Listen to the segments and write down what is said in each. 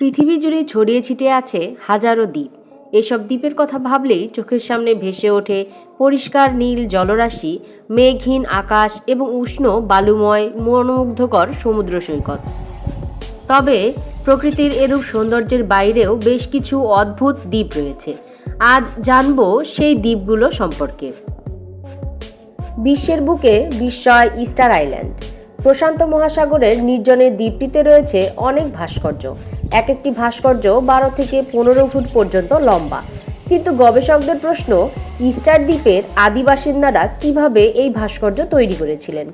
পৃথিবী জুড়ে ছড়িয়ে ছিটিয়ে আছে হাজারো দ্বীপ। এসব দ্বীপের কথা ভাবলেই চোখের সামনে ভেসে ওঠে পরিষ্কার নীল জলরাশি, মেঘহীন আকাশ এবং উষ্ণ, বালুময়, মনোমুগ্ধকর সমুদ্র সৈকত। তবে প্রকৃতির এরূপ সৌন্দর্যের বাইরেও বেশ কিছু অদ্ভুত দ্বীপ রয়েছে। আজ জানব সেই দ্বীপগুলো সম্পর্কে। বিশ্বের বুকে বিস্ময় ইস্টার আইল্যান্ড। প্রশান্ত মহাসাগরের নির্জনের দ্বীপটিতে রয়েছে অনেক ভাস্কর্য। এক একটি ভাস্কর্য বারো থেকে পনেরো ফুট পর্যন্ত লম্বা। কিন্তু গবেষকদের প্রশ্ন, ইস্টার দ্বীপের আদি বাসিন্দারা কীভাবে এই ভাস্কর্য তৈরি করেছিলেন?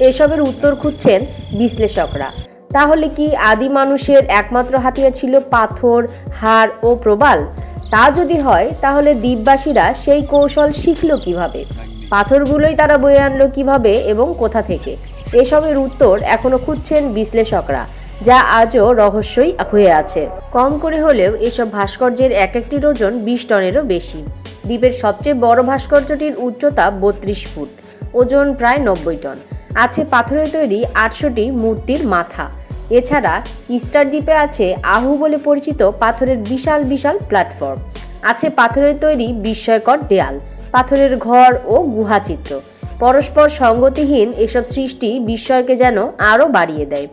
এসবের উত্তর খুঁজছেন বিশ্লেষকরা। তাহলে কি আদি মানুষের একমাত্র হাতিয়ার ছিল পাথর, হাড় ও প্রবাল? তা যদি হয়, তাহলে দ্বীপবাসীরা সেই কৌশল শিখল কীভাবে? পাথরগুলোই তারা বয়ে আনলো কীভাবে এবং কোথা থেকে? এসবের উত্তর এখনও খুঁজছেন বিশ্লেষকরা। যা আজও রহস্যই হয়ে আছে। কম করে হলেও এসব ভাস্কর্যের এক একটির ওজন বিশ টনেরও বেশি। দ্বীপের সবচেয়ে বড় ভাস্কর্যটির উচ্চতা বত্রিশ ফুট। ওজন প্রায় নব্বই টন। আছে পাথরে তৈরি আটশোটি মূর্তির মাথা। এছাড়া ইস্টার দ্বীপে আছে আহু বলে পরিচিত পাথরের বিশাল বিশাল প্ল্যাটফর্ম। আছে পাথরের তৈরি বিস্ময়কর দেয়াল, পাথরের ঘর ও গুহাচিত্র। পরস্পর সঙ্গতিহীন এসব সৃষ্টি বিস্ময়কে যেন আরও বাড়িয়ে দেয়।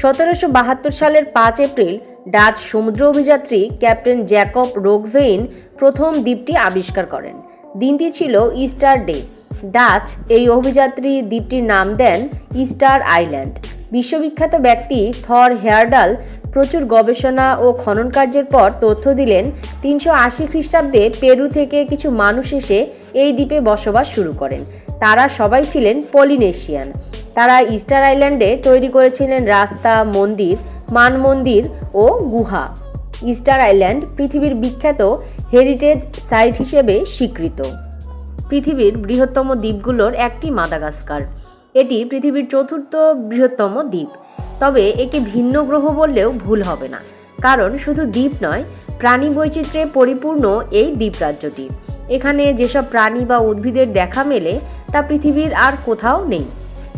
সতেরোশো বাহাত্তর সালের পাঁচ এপ্রিল, ডাচ সমুদ্র অভিযাত্রী ক্যাপ্টেন জ্যাকব রোগভেইন প্রথম দ্বীপটি আবিষ্কার করেন। দিনটি ছিল ইস্টার ডে। ডাচ এই অভিযাত্রী দ্বীপটির নাম দেন ইস্টার আইল্যান্ড। বিশ্ববিখ্যাত ব্যক্তি থর হেয়ারডাল প্রচুর গবেষণা ও খনন কার্যের পর তথ্য দিলেন, তিনশো আশি খ্রিস্টাব্দে পেরু থেকে কিছু মানুষ এসে এই দ্বীপে বসবাস শুরু করেন। তারা সবাই ছিলেন পলিনেশিয়ান। তারা ইস্টার আইল্যান্ডে তৈরি করেছিলেন রাস্তা, মন্দির, মান মন্দির ও গুহা। ইস্টার আইল্যান্ড পৃথিবীর বিখ্যাত হেরিটেজ সাইট হিসেবে স্বীকৃত। পৃথিবীর বৃহত্তম দ্বীপগুলোর একটি মাদাগাস্কার। এটি পৃথিবীর চতুর্থ বৃহত্তম দ্বীপ। তবে একে ভিন্ন গ্রহ বললেও ভুল হবে না, কারণ শুধু দ্বীপ নয় প্রাণী বৈচিত্র্যে পরিপূর্ণ এই দ্বীপরাজ্যটি। এখানে যেসব প্রাণী বা উদ্ভিদের দেখা মেলে তা পৃথিবীর আর কোথাও নেই।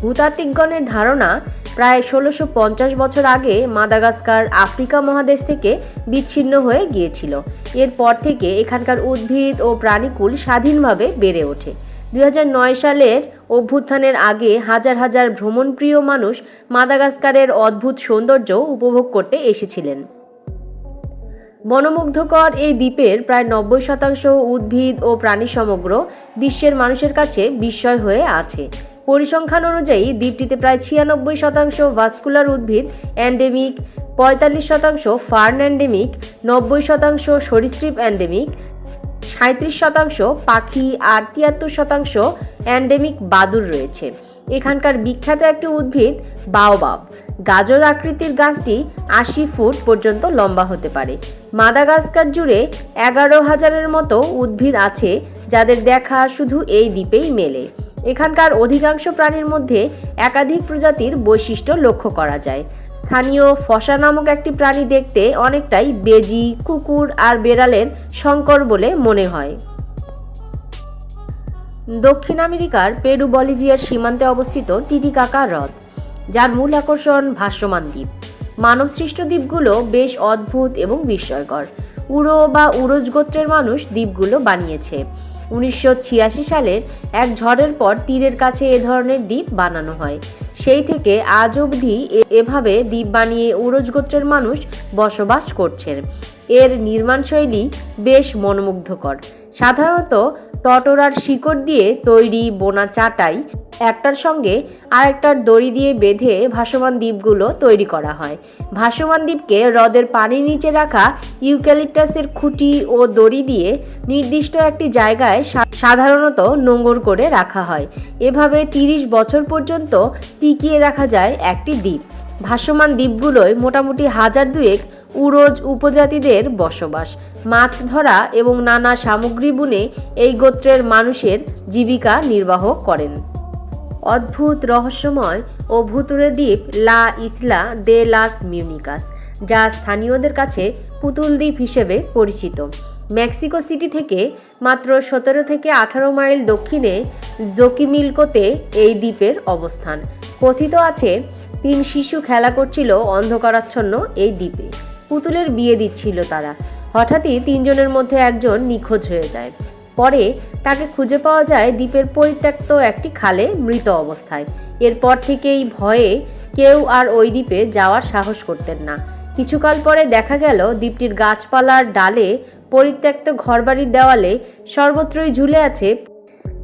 ভূতাত্ত্বিকগণের ধারণা প্রায় ষোলোশো পঞ্চাশ বছর আগে মাদাগাস্কার আফ্রিকা মহাদেশ থেকে বিচ্ছিন্ন হয়ে গিয়েছিল। এরপর থেকে এখানকার উদ্ভিদ ও প্রাণীকুল স্বাধীনভাবে বেড়ে ওঠে। দু হাজার নয় সালের অভ্যুত্থানের আগে হাজার হাজার ভ্রমণপ্রিয় মানুষ মাদাগাস্কারের অদ্ভুত সৌন্দর্য উপভোগ করতে এসেছিলেন। বনমুগ্ধকর এই দ্বীপের প্রায় নব্বই শতাংশ উদ্ভিদ ও প্রাণী সমগ্র বিশ্বের মানুষের কাছে বিস্ময় হয়ে আছে। পরিসংখ্যান অনুযায়ী দ্বীপটিতে প্রায় ছিয়ানব্বই শতাংশ ভাস্কুলার উদ্ভিদ, অ্যান্ডেমিক, পঁয়তাল্লিশ শতাংশ ফার্ন অ্যান্ডেমিক, নব্বই শতাংশ সরীসৃপ অ্যান্ডেমিক সাঁত্রিশ শতাংশ পাখি আর তিয়াত্তর শতাংশ অ্যান্ডেমিক বাদুর রয়েছে। এখানকার বিখ্যাত একটি উদ্ভিদ বাওবাব। গাজর আকৃতির গাছটি আশি ফুট পর্যন্ত লম্বা হতে পারে। মাদাগাস্কার জুড়ে এগারো হাজারের মতো উদ্ভিদ আছে যাদের দেখা শুধু এই দ্বীপেই মেলে। এখানকার অধিকাংশ প্রাণীর মধ্যে একাধিক প্রজাতির বৈশিষ্ট্য লক্ষ্য করা যায়। স্থানীয় ফসা নামক একটি প্রাণী দেখতে অনেকটাই বেজি, কুকুর আর বেড়ালের সংকর বলে মনে হয়। দক্ষিণ আমেরিকার পেরু বলিভিয়ার সীমান্তে অবস্থিত টিটিকাকা হ্রদ। যার মূল আকর্ষণ ভাসমান দ্বীপ। মানবসৃষ্ট দ্বীপগুলো বেশ অদ্ভুত এবং বিস্ময়কর। উড়ো বা উড়োজ গোত্রের মানুষ দ্বীপগুলো বানিয়েছে। উনিশশো সালের এক ঝড়ের পর তীরের কাছে এ ধরনের দ্বীপ বানানো হয়। সেই থেকে আজ অবধি এভাবে দ্বীপ বানিয়ে উড়োজ গোত্রের মানুষ বসবাস করছেন। এর নির্মাণশৈলী বেশ মনোমুগ্ধকর। সাধারণত টটরার শিকড় দিয়ে তৈরি বোনা চাটাই, একটার সঙ্গে আরেকটার দড়ি দিয়ে বেঁধে ভাসমান দ্বীপগুলো তৈরি করা হয়। ভাসমান দ্বীপকে হ্রদের পানির নিচে রাখা ইউক্যালিপটাসের খুঁটি ও দড়ি দিয়ে নির্দিষ্ট একটি জায়গায় সাধারণত নোঙর করে রাখা হয়। এভাবে তিরিশ বছর পর্যন্ত টিকিয়ে রাখা যায় একটি দ্বীপ। ভাসমান দ্বীপগুলোয় মোটামুটি হাজার দুয়েক উড়োজ উপজাতিদের বসবাস। মাছ ধরা এবং নানা সামগ্রী বুনে এই গোত্রের মানুষের জীবিকা নির্বাহ করেন। অদ্ভুত রহস্যময় ও ভুতুরে দ্বীপ লা ইসলা দে লাস মিউনিকাস, যা স্থানীয়দের কাছে পুতুল দ্বীপ হিসেবে পরিচিত। মেক্সিকো সিটি থেকে মাত্র সতেরো থেকে আঠারো মাইল দক্ষিণে জোকিমিলকোতে এই দ্বীপের অবস্থান। কথিত আছে, তিন শিশু খেলা করছিল অন্ধকারাচ্ছন্ন এই দ্বীপে। পুতুলের বিয়ে দিচ্ছিল তারা। হঠাৎই তিনজনের মধ্যে একজন নিখোঁজ হয়ে যায়। পরে তাকে খুঁজে পাওয়া যায় দ্বীপের পরিত্যক্ত একটি খালে মৃত অবস্থায়। এরপর থেকেই ভয়ে কেউ আর ওই দ্বীপে যাওয়ার সাহস করতেন না। কিছুকাল পরে দেখা গেল দ্বীপটির গাছপালার ডালে পরিত্যক্ত ঘরবাড়ির দেওয়ালে সর্বত্রই ঝুলে আছে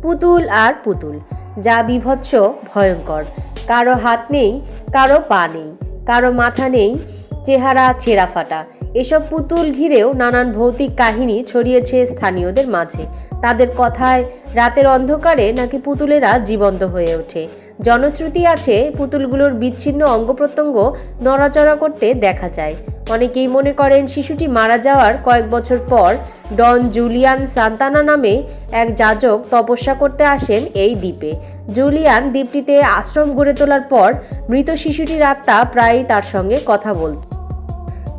পুতুল আর পুতুল। যা বিভৎস ভয়ঙ্কর। কারও হাত নেই, কারও পা নেই, কারও মাথা নেই চেহারা ছেঁড়া ফাটা এসব পুতুল ঘিরেও নানান ভৌতিক কাহিনী ছড়িয়েছে স্থানীয়দের মাঝে। তাদের কথায় রাতের অন্ধকারে নাকি পুতুলেরা জীবন্ত হয়ে ওঠে। জনশ্রুতি আছে, পুতুলগুলোর বিচ্ছিন্ন অঙ্গ প্রত্যঙ্গ নড়াচড়া করতে দেখা যায়। অনেকেই মনে করেন শিশুটি মারা যাওয়ার কয়েক বছর পর ডন জুলিয়ান সান্তানা নামে এক যাজক তপস্যা করতে আসেন এই দ্বীপে। জুলিয়ান দ্বীপটিতে আশ্রম গড়ে তোলার পর মৃত শিশুটির আত্মা প্রায়ই তার সঙ্গে কথা বলত।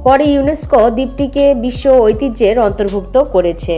পরে ইউনেস্কো দ্বীপটিকে বিশ্ব ঐতিহ্যের অন্তর্ভুক্ত করেছে।